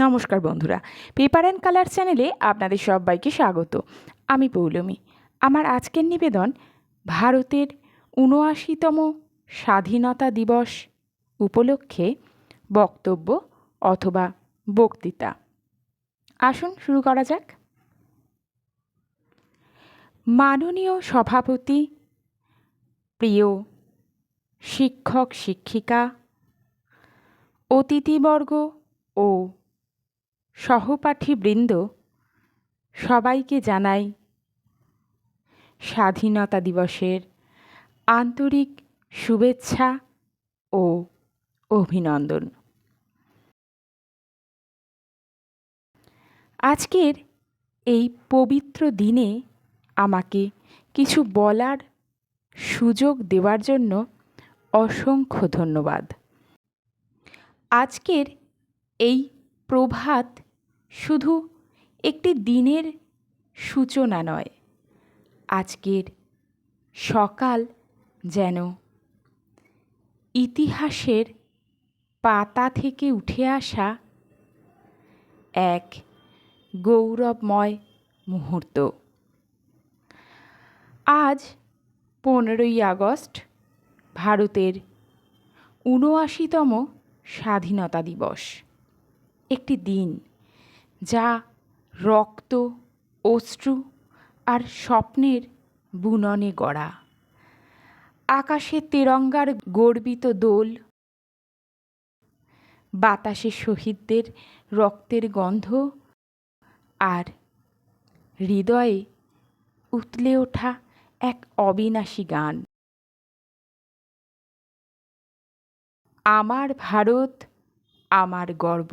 নমস্কার বন্ধুরা। Paper and colour চ্যানেলে আপনাদের সবাইকে স্বাগত। আমি পৌলমী। আমার আজকের নিবেদন, ভারতের উনআশিতম স্বাধীনতা দিবস উপলক্ষে বক্তব্য অথবা বক্তৃতা। আসুন শুরু করা যাক। মাননীয় সভাপতি, প্রিয় শিক্ষক, শিক্ষিকা, অতিথিবর্গ ও সহপাঠীবৃন্দ সবাইকে জানাই স্বাধীনতা দিবসের আন্তরিক শুভেচ্ছা ও অভিনন্দন। আজকের এই পবিত্র দিনে আমাকে কিছু বলার সুযোগ দেওয়ার জন্য অসংখ্য ধন্যবাদ। আজকের এই প্রভাত শুধু একটি দিনের সূচনা নয়, আজকের সকাল যেন ইতিহাসের পাতা থেকে উঠে আসা এক গৌরবময় মুহূর্ত। আজ পনেরোই আগস্ট, ভারতের উনআশিতম স্বাধীনতা দিবস। একটি দিন যা রক্ত, অশ্রু আর স্বপ্নের বুননে গড়া। আকাশে তেরঙ্গার গর্বিত দোল, বাতাসে শহীদদের রক্তের গন্ধ আর হৃদয়ে উতলে ওঠা এক অবিনাশী গান। আমার ভারত, আমার গর্ব।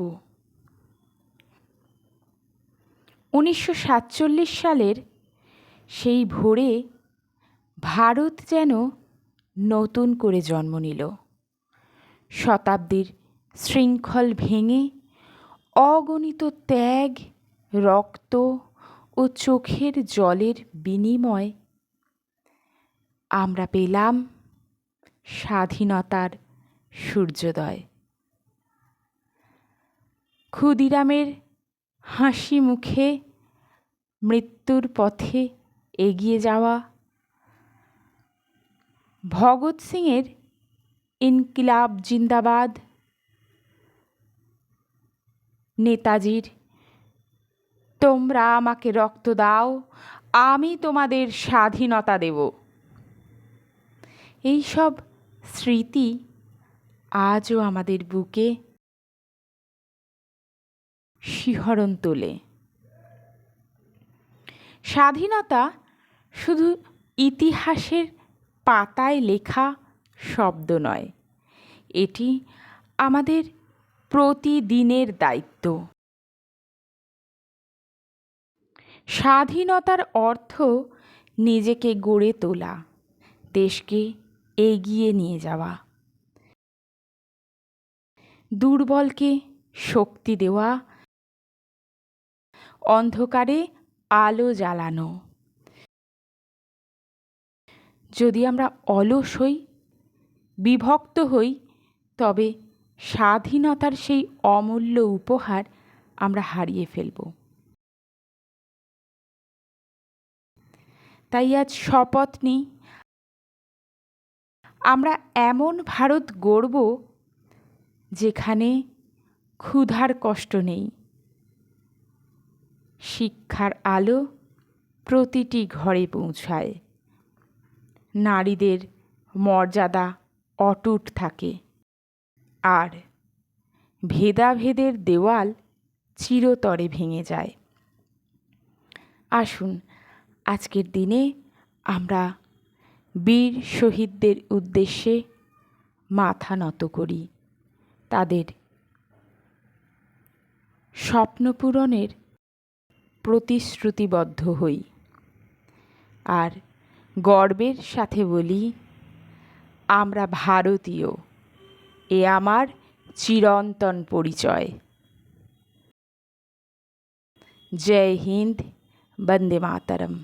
উনিশশো সাতচল্লিশ সালের সেই ভোরে ভারত যেন নতুন করে জন্ম নিল। শতাব্দীর শৃঙ্খল ভেঙে অগণিত ত্যাগ, রক্ত ও চোখের জলের বিনিময় আমরা পেলাম স্বাধীনতার সূর্যোদয়। ক্ষুদিরামের হাসি মুখে মৃত্যুর পথে এগিয়ে যাওয়া। ভগৎ সিংয়ের ইনকিলাব জিন্দাবাদ। নেতাজির, তোমরা আমাকে রক্ত দাও, আমি তোমাদের স্বাধীনতা দেব। এইসব স্মৃতি আজও আমাদের বুকে। শিহরণ তোলে। স্বাধীনতা শুধু ইতিহাসের পাতায় লেখা শব্দ নয়, এটি আমাদের প্রতিদিনের দায়িত্ব। স্বাধীনতার অর্থ নিজেকে গড়ে তোলা, দেশকে এগিয়ে নিয়ে যাওয়া। দুর্বলকে শক্তি দেওয়া অন্ধকারে আলো জ্বালানো। যদি আমরা অলস হই, বিভক্ত হই, তবে স্বাধীনতার সেই অমূল্য উপহার আমরা হারিয়ে ফেলব। তাই আজ শপথ নিই, আমরা এমন ভারত গড়ব যেখানে ক্ষুধার কষ্ট নেই। শিক্ষার আলো প্রতিটি ঘরে পৌঁছায়। নারীদের মর্যাদা অটুট থাকে। আর ভেদাভেদের দেওয়াল চিরতরে ভেঙে যায়। আসুন, আজকের দিনে আমরা বীর শহীদদের উদ্দেশ্যে মাথা নত করি। তাদের স্বপ্ন পূরণের প্রতিশ্রুতিবদ্ধ হই। আর গর্বের সাথে বলি, আমরা ভারতীয়, এ আমার চিরন্তন পরিচয়। জয় হিন্দ, বন্দে মাতরম।